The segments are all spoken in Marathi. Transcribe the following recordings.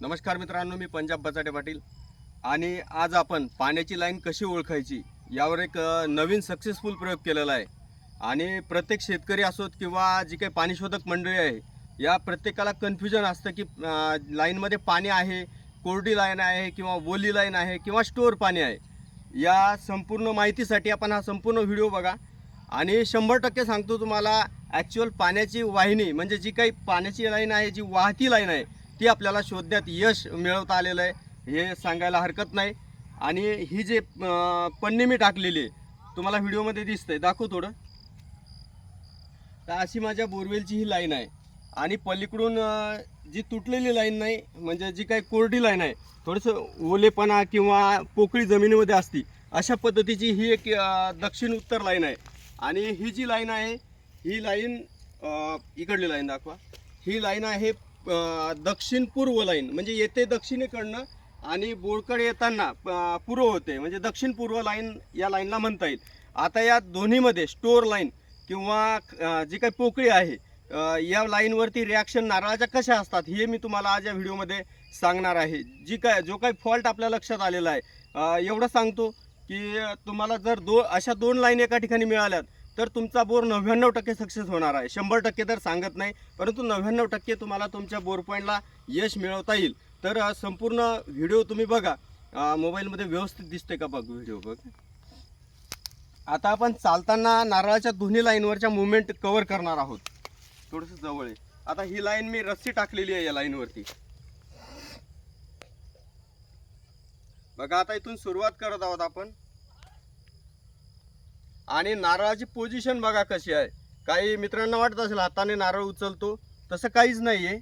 नमस्कार मित्रांनो मी पंजाब बचाटे पाटील. आणि आज आपण पाण्याची लाईन कशी ओळखायची यावर एक नवीन सक्सेसफुल प्रयोग केलेला आहे. आणि प्रत्येक शेतकरी असोत किंवा जी काही पाणीशोधक मंडळी आहे या प्रत्येकाला कन्फ्युजन असतं की लाईनमध्ये पाणी आहे कोरडी लाईन आहे किंवा ओली लाईन आहे किंवा स्टोअर पाणी आहे. या संपूर्ण माहितीसाठी आपण हा संपूर्ण व्हिडिओ बघा. आणि शंभर टक्के सांगतो तुम्हाला ॲक्च्युअल पाण्याची वाहिनी म्हणजे जी काही पाण्याची लाईन आहे जी वाहती लाईन आहे ती आपल्याला शोधण्यात यश मिळवता आलेलं आहे हे सांगायला हरकत नाही. आणि ही जे पन्नी मी टाकलेली आहे तुम्हाला व्हिडिओमध्ये दिसतंय. दाखव थोडं. तर अशी माझ्या बोरवेलची ही लाईन आहे. आणि पलीकडून जी तुटलेली लाईन नाही म्हणजे जी काही कोरडी लाईन आहे थोडंसं ओलेपणा किंवा पोकळी जमिनीमध्ये असती अशा पद्धतीची ही एक दक्षिण उत्तर लाईन आहे. आणि ही जी लाईन आहे ही लाईन इकडली लाईन दाखवा. ही लाईन आहे दक्षिण पूर्व लाईन म्हणजे येते दक्षिणेकडनं आणि बोरकडे येताना पूर्व होते. म्हणजे दक्षिण पूर्व लाईन या लाईनला म्हणता येईल. आता या दोन्हीमध्ये स्टोअर लाईन किंवा जी काही पोकळी आहे या लाईनवरती रिॲक्शन नारळाच्या कशा असतात हे मी तुम्हाला आज या व्हिडिओमध्ये सांगणार आहे. जी काय जो काही फॉल्ट आपल्या लक्षात आलेला आहे एवढं सांगतो की तुम्हाला जर दो अशा दोन लाईन एका ठिकाणी मिळाल्यात तर तुमचा बोर नव्याण्णव टक्के सक्सेस होणार आहे. शंभर टक्के तर सांगत नाही परंतु नव्याण्णव टक्के तुम्हाला तुमच्या बोर पॉईंटला यश मिळवता येईल. तर संपूर्ण व्हिडिओ तुम्ही बघा. मोबाईलमध्ये व्यवस्थित दिसते का बघ व्हिडिओ बघ. आता आपण चालताना नारळाच्या दोन्ही लाईनवरच्या मुवमेंट कव्हर करणार आहोत. थोडंसं जवळ आहे. आता ही लाईन मी रस्सी टाकलेली आहे या लाईनवरती बघा आता इथून सुरुवात करत आहोत आपण. आणि नारळाची पोझिशन बघा कशी आहे. काही मित्रांना वाटत असेल हाताने नारळ उचलतो. तसं काहीच नाही आहे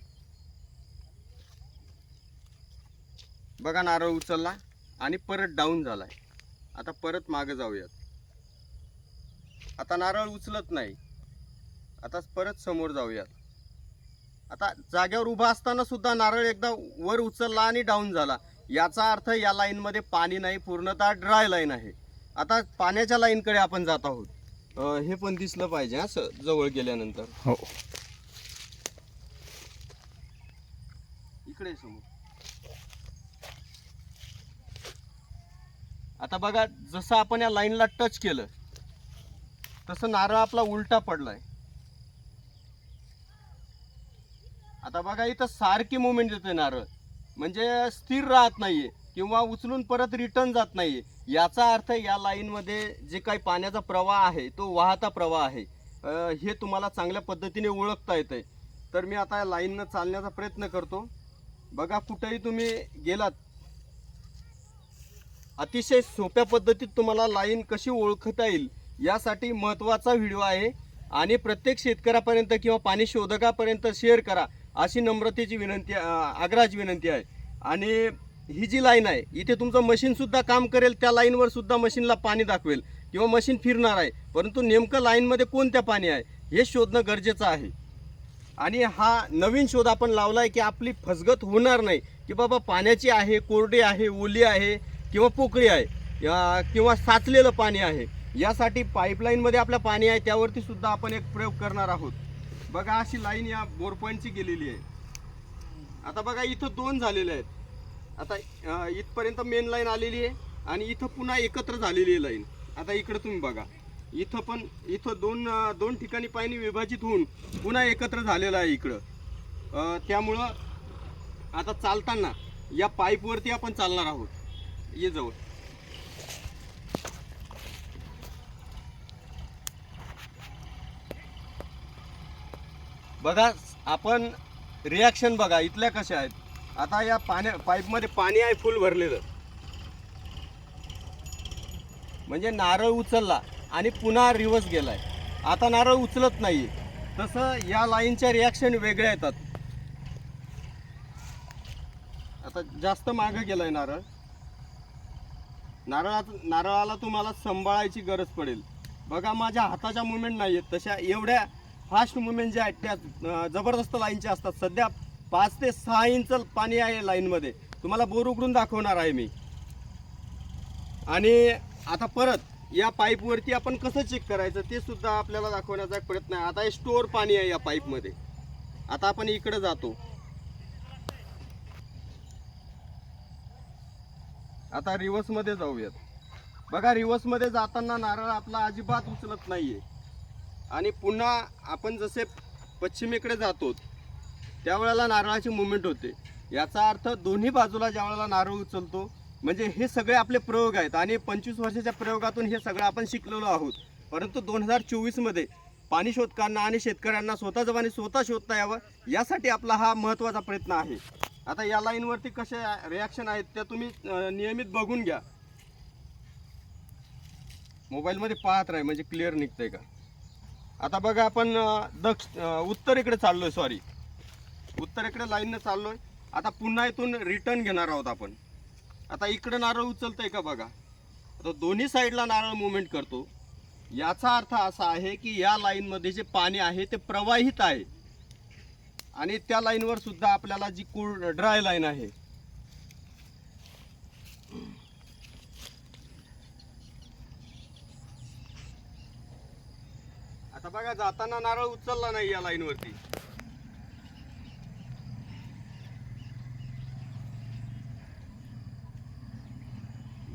बघा नारळ उचलला आणि परत डाऊन झालाय. आता परत मागे जाऊयात. आता नारळ उचलत नाही. आता परत समोर जाऊयात. आता जाग्यावर उभा असताना सुद्धा नारळ एकदा वर उचलला आणि डाऊन झाला. याचा अर्थ या लाईनमध्ये पाणी नाही पूर्णतः ड्राय लाईन आहे. आता पाण्याच्या लाईनकडे आपण जात आहोत. अं, हे पण दिसलं पाहिजे हा स- जवळ गेल्यानंतर. हो. इकडे समोर. आता बघा जसं आपण या लाईनला टच केलं तसं नारळ आपला उलटा पडलाय. आता बघा इथं सारखी मुवमेंट येते नारळ. म्हणजे स्थिर राहत नाहीये. किंवा उचलून परत रिटर्न जात नाही याचा अर्थ या लाईनमध्ये जे काही पाण्याचा प्रवाह आहे तो वाहता प्रवाह आहे. हे तुम्हाला चांगल्या पद्धतीने ओळखता येतंय. तर मी आता या लाईननं चालण्याचा प्रयत्न करतो. बघा कुठेही तुम्ही गेलात अतिशय सोप्या पद्धतीत तुम्हाला लाईन कशी ओळखता येईल यासाठी महत्त्वाचा व्हिडिओ आहे. आणि प्रत्येक शेतकऱ्यापर्यंत किंवा पाणी शोधकापर्यंत शेअर करा अशी नम्रतेची विनंती आग्रहाची विनंती आहे. आणि ही जी लाईन आहे इथे तुमचं मशीनसुद्धा काम करेल त्या लाईनवर सुद्धा मशीनला पाणी दाखवेल किंवा मशीन फिरणार आहे. परंतु नेमकं लाईनमध्ये कोणत्या पाणी आहे हे शोधणं गरजेचं आहे. आणि हा नवीन शोध आपण लावला आहे की आपली फसगत होणार नाही की बाबा पाण्याची आहे कोरडी आहे ओली आहे किंवा पोकळी आहे किंवा साचलेलं पाणी आहे. यासाठी पाईपलाईनमध्ये आपलं पाणी आहे त्यावरती सुद्धा आपण एक प्रयोग करणार आहोत. बघा अशी लाईन या बोरपॉईंटची गेलेली आहे. आता बघा इथं दोन झालेले आहेत. आता इथपर्यंत मेन लाईन आलेली आहे आणि इथं पुन्हा एकत्र झालेली आहे लाईन आता इकडं तुम्ही बघा. इथं पण इथं दोन दोन ठिकाणी पाणी विभाजित होऊन पुन्हा एकत्र झालेलं आहे इकडं. त्यामुळं आता चालताना या पाईपवरती आपण चालणार आहोत. ये जवळ. बघा आपण रिॲक्शन बघा इथल्या कशा आहेत. आता या पाण्या पाईपमध्ये पाणी आहे फुल भरलेलं. म्हणजे नारळ उचलला आणि पुन्हा रिवर्स गेलाय. आता नारळ उचलत नाही तसं या लाईनच्या रिॲक्शन वेगळ्या येतात. आता जास्त मागं गेलाय नारळ. नारळात नारळाला तुम्हाला सांभाळायची गरज पडेल. बघा माझ्या हाताच्या मुवमेंट नाही आहेत तशा एवढ्या फास्ट मुवमेंट ज्या आहेत त्या जबरदस्त लाईनच्या असतात. सध्या पाच ते सहा इंच पाणी आहे लाईनमध्ये. तुम्हाला बोर उघडून दाखवणार आहे मी. आणि आता परत या पाईपवरती आपण कसं चेक करायचं ते सुद्धा आपल्याला दाखवण्याचा प्रयत्न आहे. आता हे स्टोअर पाणी आहे या पाईपमध्ये. आता आपण इकडे जातो. आता रिवर्समध्ये जाऊयात. बघा रिवर्समध्ये जाताना नारळ आपला अजिबात उचलत नाहीये. आणि पुन्हा आपण जसे पश्चिमेकडे जातो त्यावेळेला नारळाची मुवमेंट होते याचा अर्थ दोन्ही बाजूला ज्या वेळेला नारळ उचलतो म्हणजे हे सगळे आपले प्रयोग आहेत आणि पंचवीस वर्षाच्या प्रयोगातून हे सगळं आपण शिकलेलो आहोत. परंतु दोन हजार चोवीसमध्ये पाणी शोधकांना आणि शेतकऱ्यांना स्वतःचं पाणी स्वतः शोधता यावं यासाठी आपला हा महत्त्वाचा प्रयत्न आहे. आता या लाईनवरती कसे रिॲक्शन आहेत त्या तुम्ही नियमित बघून घ्या. मोबाईलमध्ये पाहत राही म्हणजे क्लिअर निघतंय का? आता बघा आपण दक्ष अं, उत्तरेकडे चाललोय सॉरी उत्तरेकडे लाईननं चाललोय. आता पुन्हा इथून रिटर्न घेणार आहोत आपण. आता इकडे नारळ उचलतंय का बघा. आता दोन्ही साईडला नारळ मुवमेंट करतो. याचा अर्थ असा आहे की या लाईनमध्ये जे पाणी आहे ते प्रवाहित आहे. आणि त्या लाईनवर सुद्धा आपल्याला जी कूळ ड्राय लाईन आहे. आता बघा जाताना नारळ उचलला नाही या लाईनवरती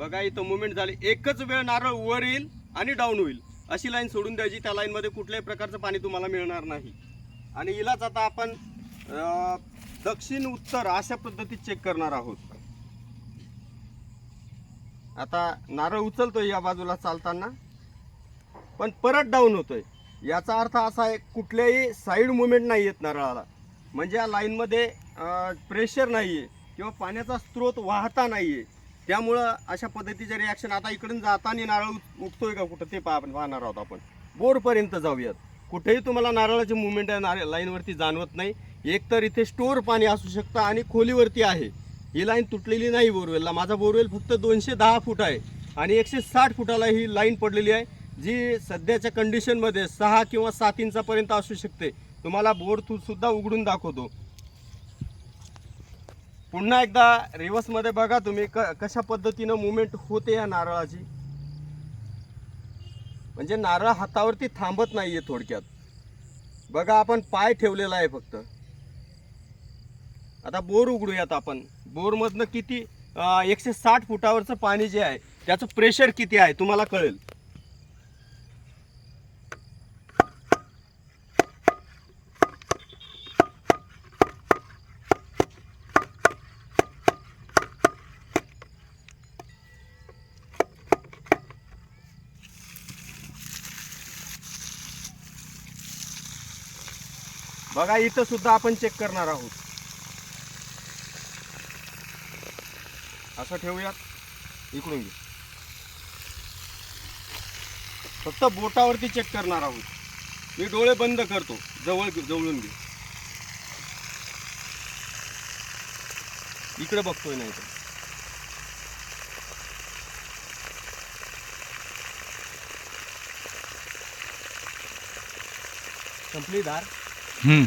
बघा इथं मुवमेंट झाली. एकच वेळ नारळ वर येईल आणि डाऊन होईल. अशी लाईन सोडून द्यायची. त्या लाईनमध्ये कुठल्याही प्रकारचं पाणी तुम्हाला मिळणार नाही. आणि हिलाच आता आपण दक्षिण उत्तर अशा पद्धतीत चेक करणार आहोत. आता नारळ उचलतोय या बाजूला चालताना पण परत डाऊन होतोय. याचा अर्थ असा आहे कुठल्याही साईड मुवमेंट नाही येत नारळाला. म्हणजे या लाईनमध्ये प्रेशर नाही आहे किंवा पाण्याचा स्रोत वाहता नाही आहे त्यामुळं अशा पद्धतीचे रिॲक्शन आता इकडून जाताना नारळ उठतोय का कुठं? ते पा आपण पाहणार आहोत आपण. बोरपर्यंत जाऊयात. कुठेही तुम्हाला नारळाची मुवमेंट आहे नारळ लाईनवरती जाणवत नाही. एकतर इथे स्टोअर पाणी असू शकतं आणि खोलीवरती आहे. ही लाईन तुटलेली नाही बोरवेलला. माझा बोरवेल फक्त दोनशे दहा फूट आहे आणि एकशे साठ फुटाला ही लाईन पडलेली आहे जी सध्याच्या कंडिशनमध्ये सहा किंवा सात इंचापर्यंत असू शकते. तुम्हाला बोर सुद्धा उघडून दाखवतो. पुन्हा एकदा रिवर्समध्ये बघा तुम्ही क कशा पद्धतीनं मुवमेंट होते या नारळाची. म्हणजे नारळ हातावरती थांबत नाही आहे थोडक्यात. बघा आपण पाय ठेवलेला आहे फक्त. आता बोर उघडूयात आपण. बोरमधनं किती एकशे साठ फुटावरचं पाणी जे आहे त्याचं प्रेशर किती आहे तुम्हाला कळेल. बघा इथं सुद्धा आपण चेक करणार आहोत. असं ठेवूयात. इकडून घे. फक्त बोटावरती चेक करणार आहोत. मी डोळे बंद करतो. जवळ जवळून घे. इकडे बघतोय नाही तर. संपली धार? हम्म.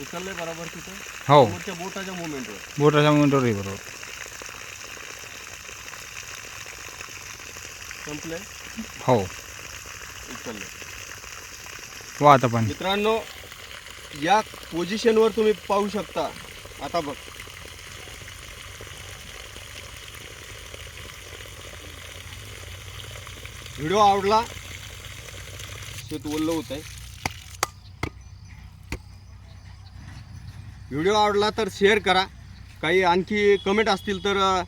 उचलले बरोबर तिथे? हो. समोरच्या बोटाच्या मुवमेंटवर बोटाच्या मुंडवर आहे बरोबर. संपले हो. उचलले वा आता पाणी. मित्रांनो या पोझिशनवर तुम्ही पाहू शकता. आता बघ. व्हिडिओ आवडला शेत ओल्लं होत आहे व्हिडिओ आवडला तर शेअर करा. काही आणखी कमेंट असतील तर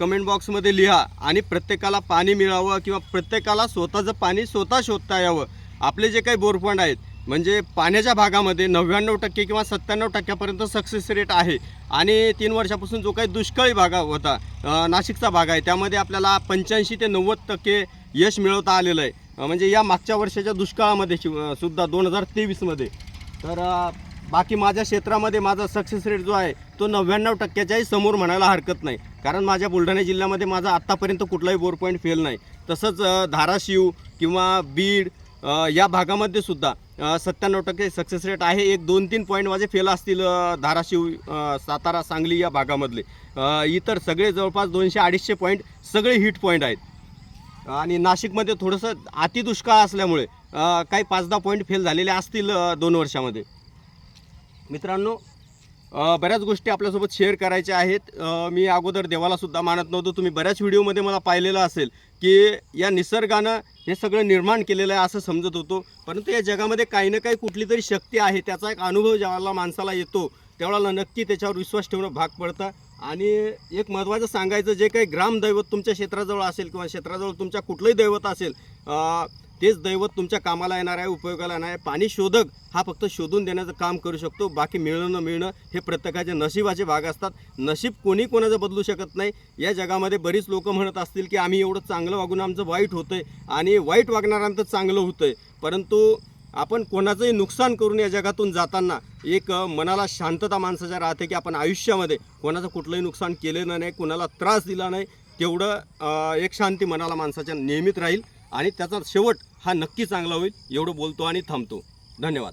कमेंट बॉक्समध्ये लिहा आणि प्रत्येकाला पाणी मिळावं किंवा प्रत्येकाला स्वतःचं पाणी स्वतः शोधता यावं. आपले जे काही बोरफंड आहेत म्हणजे पाण्याच्या भागामध्ये नव्याण्णव टक्के किंवा सत्त्याण्णव टक्क्यापर्यंत सक्सेस रेट आहे. आणि तीन वर्षापासून जो काही दुष्काळी भाग होता नाशिकचा भाग आहे त्यामध्ये आपल्याला पंच्याऐंशी ते नव्वद टक्के यश मिळवता आलेलं आहे. म्हणजे या मागच्या वर्षाच्या दुष्काळामध्ये शि- सुद्धा दोन हजार तेवीसमध्ये. तर बाकी माझ्या क्षेत्रामध्ये माझा सक्सेस रेट जो आहे तो नव्याण्णव टक्क्याच्याही समोर म्हणायला हरकत नाही. कारण माझ्या बुलढाणा जिल्ह्यामध्ये माझा आत्तापर्यंत कुठलाही बोर पॉईंट फेल नाही. तसंच धाराशिव किंवा बीड या भागामध्ये सुद्धा सत्त्याण्णव टक्के सक्सेस रेट आहे. एक दोन तीन पॉईंट माझे फेल असतील धाराशिव सातारा सांगली या भागामधले. इतर सगळे जवळपास दोनशे अडीचशे पॉईंट सगळे हिट पॉईंट आहेत. आणि नाशिकमध्ये थोडंसं अतिदुष्काळ असल्यामुळे काही पाच दहा पॉईंट फेल झालेले असतील दोन वर्षामध्ये. मित्रांनो बऱ्याच गोष्टी आपल्यासोबत शेअर करायच्या आहेत. मी अगोदर देवालासुद्धा मानत नव्हतो. तुम्ही बऱ्याच व्हिडिओमध्ये मला पाहिलेलं असेल की या निसर्गानं हे सगळं निर्माण केलेलं आहे असं समजत होतो. परंतु या जगामध्ये काही ना काही कुठली तरी शक्ती आहे त्याचा एक अनुभव ज्यावेळेला माणसाला येतो त्यावेळेला नक्की त्याच्यावर विश्वास ठेवणं भाग पडतं. आणि एक महत्त्वाचं सांगायचं जे काही ग्रामदैवत तुमच्या क्षेत्राजवळ असेल किंवा क्षेत्राजवळ तुमच्या कुठलंही दैवत असेल तेच दैवत तुमच्या कामाला येणार आहे उपयोगाला येणार आहे. पाणी शोधक हा फक्त शोधून देण्याचं काम करू शकतो. बाकी मिळणं न मिळणं हे प्रत्येकाचे नशिबाचे भाग असतात. नशीब कोणी कोणाचं बदलू शकत नाही. या जगामध्ये बरीच लोक म्हणत असतील की आम्ही एवढं चांगलं वागून आमचं वाईट होतं आहे आणि वाईट वागणाऱ्यांचं चांगलं होतं आहे परंतु आपण कोणाचंही नुकसान करून या जगातून जाताना एक मनाला शांतता माणसाच्या राहते की आपण आयुष्यामध्ये कोणाचं कुठलंही नुकसान केलेलं नाही कोणाला त्रास दिला नाही तेवढं एक शांती मनाला माणसाच्या नेहमीत राहील. आणि त्याचा शेवट हा नक्की चांगला होईल एवढं बोलतो आणि थांबतो. धन्यवाद.